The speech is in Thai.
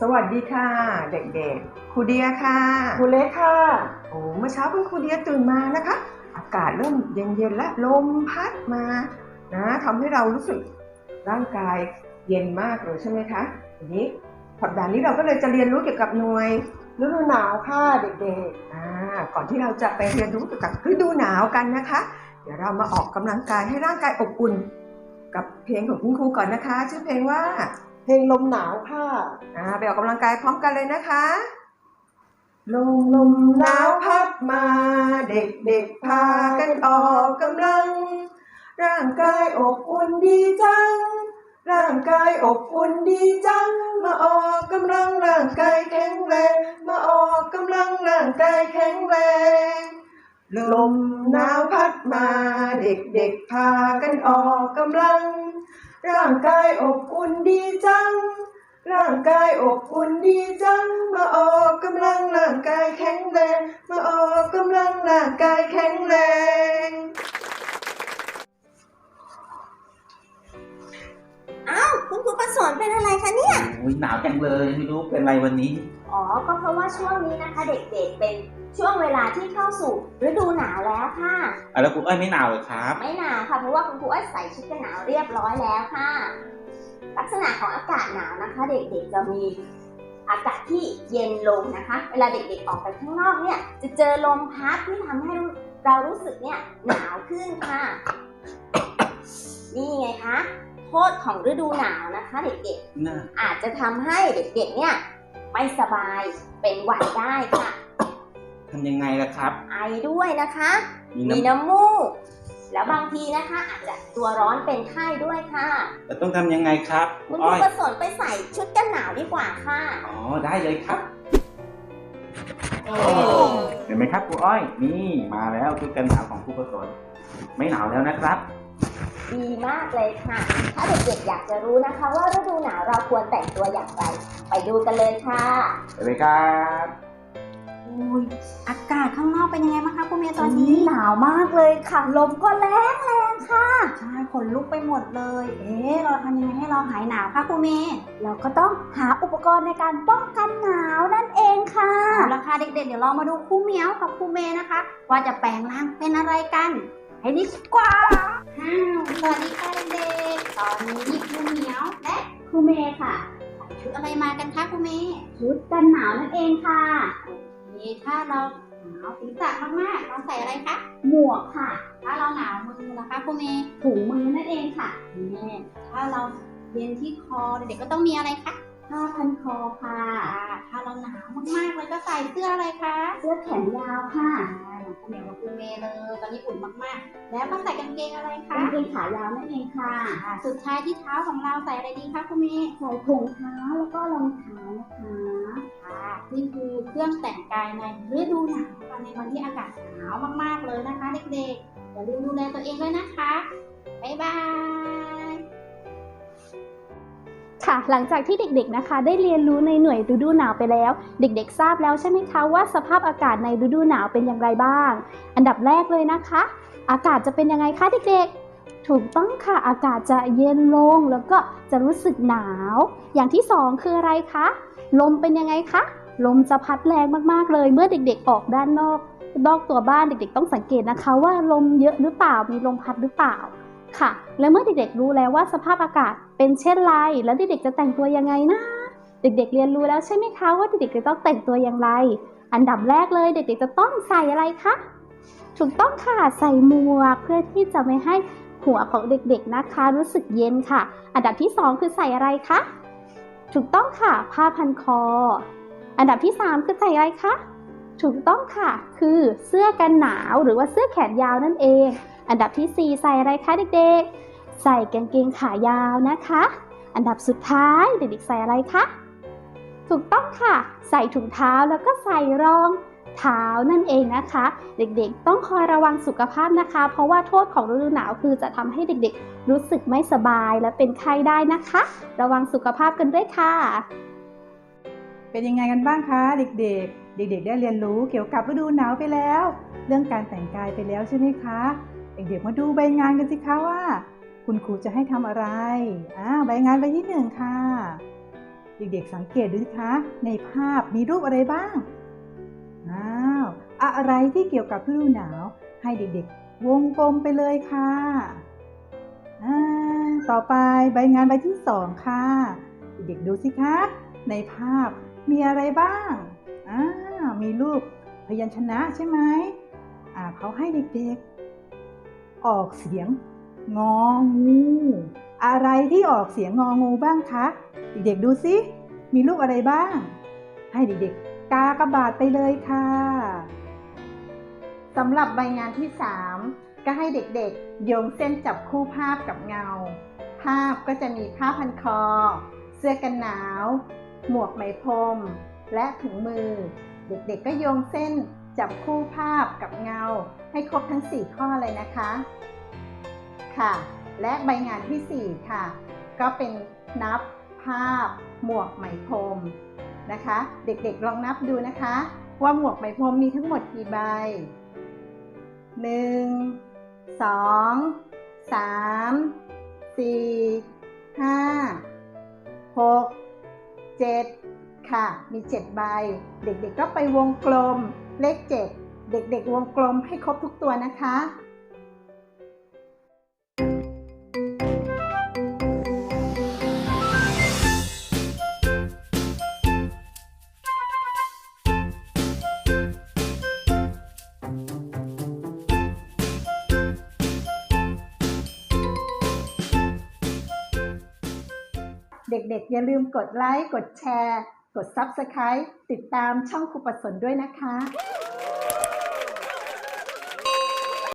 สวัสดีค่ะ เด็กๆ ครูเดียค่ะครูเล็กค่ะ โอ้เมื่อเช้าคุณครูเดียตื่นมานะคะ อากาศเริ่มเย็นๆและลมพัดมานะทำให้เรารู้สึกร่างกายเย็นมากเลยใช่ไหมคะทีนี้สัปดาห์นี้เราก็เลยจะเรียนรู้เกี่ยวกับหน่วยฤดูหนาวค่ะเด็กอ่าก่อนที่เราจะไปเรียนรู้เกี่ยวกับฤดูหนาวกันนะคะ เดี๋ยวเรามาออกกำลังกายให้ร่างกายอบอุ่น กับเพลงของคุณครูก่อนนะคะ ชื่อเพลงว่าๆเพลงลมหนาวค่ะอ่าไปออกกำลังกายพร้อมกันเลยนะคะ ลมลมหนาวพัดมาเด็กเด็กๆพากันออกกำลัง ร่างกายอบอุ่นดีจัง ร่างกายอบอุ่นดีจัง มาออกกำลังร่างกายแข็งแรง มาออกกำลังร่างกายแข็งแรงลมหนาวพัด มาเด็กเด็กๆพากันออกกำลัง ร่างกายอบอุ่นดีจัง ร่างกายอบอุ่นดีจัง มาออกกำลัง จังเลยไม่รู้เป็นไรวันนี้ อ๋อ ก็เพราะว่าช่วงนี้นะคะ เด็กๆเป็นช่วงเวลาที่เข้าสู่ฤดูหนาวแล้วค่ะอะแล้วคุณอ้อยไม่หนาวเหรอครับ ไม่หนาวค่ะเพราะว่าคุณครูอ้อยใส่ชุดกันหนาวเรียบร้อยแล้วค่ะ ลักษณะของอากาศหนาวนะคะ เด็กๆจะมีอากาศที่เย็นลงนะคะ เวลาเด็กๆออกไปข้างนอกเนี่ยจะเจอลมพัดที่ทำให้เรารู้สึกเนี่ยหนาวขึ้นค่ะ นี่ไงคะ โทษของฤดูหนาวนะคะเด็กๆน่าอาจจะทำให้เด็กๆเนี่ยไม่สบายเป็นหวัดได้ค่ะทำยังไงล่ะครับ ไอด้วยนะคะ มีมีน้ำน้ำมูก แล้วบางทีนะคะอาจจะตัวร้อนเป็นไข้ด้วยค่ะแล้วต้องทำยังไงครับคุคุณณครูอ้อยประสนไปใส่ชุดกันหนาวดีกว่าค่ะ อ๋อได้เลยครับเห็นไหมครับครูอ้อย นี่มาแล้วชุดกันหนาวของครูประสนไม่หนาวแล้วนะครับ ดีมากเลยค่ะ ถ้าเด็กๆอยากจะรู้นะคะ ว่าฤดูหนาวเราควรแต่งตัวอย่างไร ไปดูกันเลยค่ะไปเลยครับอุ้ยอากาศข้างนอกเป็นยังไงบ้างคะคุณเมย์ตตออนนนี้นี้หนาวมากเลยค่ะ ลมก็แรงแรงค่ะใช่ขนลุกไปหมดเลย เอ๊ะเราทำยังไงให้เราหายหนาวคะคุณเมย์เราก็ต้องหาอุปกรณ์ในการป้องกันหนาวนั่นเองค่ะเอาละค่ะเด็กๆ เดี๋ยวเรามาดูครูเหมียวกับครูเมย์นะคะ ว่าจะแปลงร่างเป็นอะไรกัน ให้ดีกว่าอ้าวสวัสดีค่ะเด็กๆตอนนี้ครูเหมียวและครูเมย์ค่ะ ชุดอะไรมากันคะครูเมย์ชุดกันหนาวนั่นเองค่ะ นี่ถ้าเราหนาวศีรษะมากๆเราใส่อะไรคะ หมวกค่ะ ถ้าเราหนาวมือนะคะครูเมย์ถุงมือนั่นเองค่ะนี่ถ้าเราเย็นที่คอเด็กๆก็ต้องมีอะไรคะผ้าพันคอค่ะอ่าถ้าเราหนาวมากๆเลยก็ใส่เสื้ออะไรคะ เสื้อแขนยาวค่ะอ่า เหมือนกับคุณเมย์เลยตอนนี้อุ่นมากๆ แล้วก็ใส่กางเกงอะไรคะกางเกงขายาวนั่นเองค่ะอ่าสุดท้ายที่เท้าของเราใส่อะไรดีคะคุณเมย์ใส่ถุงเท้าแล้วก็รองเท้านะคะค่ะนี่คือเครื่องแต่งกายในฤดูหนาวค่ะในวันที่อากาศหนาวมากๆเลยนะคะ เด็กๆอย่าลืมดูแลตัวเองด้วยนะคะบ๊ายบาย ค่ะหลังจากที่เด็กๆนะคะ ได้เรียนรู้ในหน่วยฤดูหนาวไปแล้ว เด็กๆทราบแล้วใช่ไหมคะว่าสภาพอากาศในฤดูหนาวเป็นอย่างไรบ้าง อันดับแรกเลยนะคะ อากาศจะเป็นยังไงคะเด็กๆ ถูกต้องค่ะอากาศจะเย็นลงแล้วก็จะรู้สึกหนาว อย่างที่สองคืออะไรคะลมเป็นยังไงคะลมจะพัดแรงมากๆเลย เมื่อเด็กๆออกด้านนอกนอกตัวบ้านเด็กๆ ต้องสังเกตนะคะ ว่าลมเยอะหรือเปล่ามีลมพัดหรือเปล่า ค่ะ และเมื่อเด็กๆรู้แล้วว่าสภาพอากาศเป็นเช่นไร แล้วเด็กๆจะแต่งตัวยังไงนะ เด็กๆเรียนรู้แล้วใช่ไหมคะว่าเด็กๆจะต้องแต่งตัวอย่างไร อันดับแรกเลยเด็กๆจะต้องใส่อะไรคะ ถูกต้องค่ะ ใส่หมวกเพื่อที่จะไม่ให้หัวของเด็กๆนะคะ รู้สึกเย็นค่ะ อันดับที่สองคือใส่อะไรคะ ถูกต้องค่ะ ผ้าพันคอ อันดับที่สามคือใส่อะไรคะ ถูกต้องค่ะ คือเสื้อกันหนาวหรือว่าเสื้อแขนยาวนั่นเอง อันดับที่ 4 ใส่อะไรคะเด็กๆ ใส่กางเกงขายาวนะคะ อันดับสุดท้ายเด็กๆใส่อะไรคะถูกต้องค่ะ ใส่ถุงเท้าแล้วก็ใส่รองเท้านั่นเองนะคะ เด็กๆ ต้องคอยระวังสุขภาพนะคะ เพราะว่าโทษของฤดูหนาวคือจะทำให้เด็กๆ รู้สึกไม่สบายและเป็นไข้ได้นะคะ ระวังสุขภาพกันด้วยค่ะ เป็นยังไงกันบ้างคะ เด็กๆ เด็กๆ ได้เรียนรู้เกี่ยวกับฤดูหนาวไปแล้ว เรื่องการแต่งกายไปแล้วใช่ไหมคะ เด็กๆมาดูใบงานกันสิคะว่า คุณครูจะให้ทำอะไรอ่าใบงานใบที่หนึ่งค่ะ เด็กๆสังเกตดูสิคะ ในภาพมีรูปอะไรบ้างอ้าวอะไรที่เกี่ยวกับฤดูหนาว ให้เด็กๆ วงกลมไปเลยค่ะอ่าต่อไปใบงานใบที่สองค่ะ เด็กๆดูสิคะ ในภาพมีอะไรบ้างอ่ามีรูปพยัญชนะใช่ไหมอ่าเขาให้เด็กๆ ออกเสียง งองู อะไรที่ออกเสียงงองูบ้างคะ เด็กๆดูสิ มีรูปอะไรบ้าง ให้เด็กๆ กากระบาดไปเลยค่ะสำหรับใบงานที่ 3 ก็ให้เด็กๆ โยงเส้นจับคู่ภาพกับเงา ภาพก็จะมีผ้าพันคอ เสื้อกันหนาว หมวกไหมพรม และถุงมือ เด็กๆก็โยงเส้น จับคู่ภาพกับเงาให้ครบทั้ง 4 ข้อเลยนะคะ ค่ะ และใบงานทีสี่ 4 ค่ะ ก็เป็นนับภาพหมวกไหมพรมนะคะ เด็กๆลองนับดูนะคะ ว่าหมวกไหมพรมมีทั้งหมดกี่ใบ 1 2 3 4 5 6 7 ค่ะ มี 7 ใบ เด็กๆก็ไปวงกลม เลข 7 เด็กๆวงกลมให้ครบทุกตัวนะคะเด็กๆ อย่าลืมกดไลค์ กดแชร์ กด Subscribe ติดตามช่องครูประสนด้วยนะคะ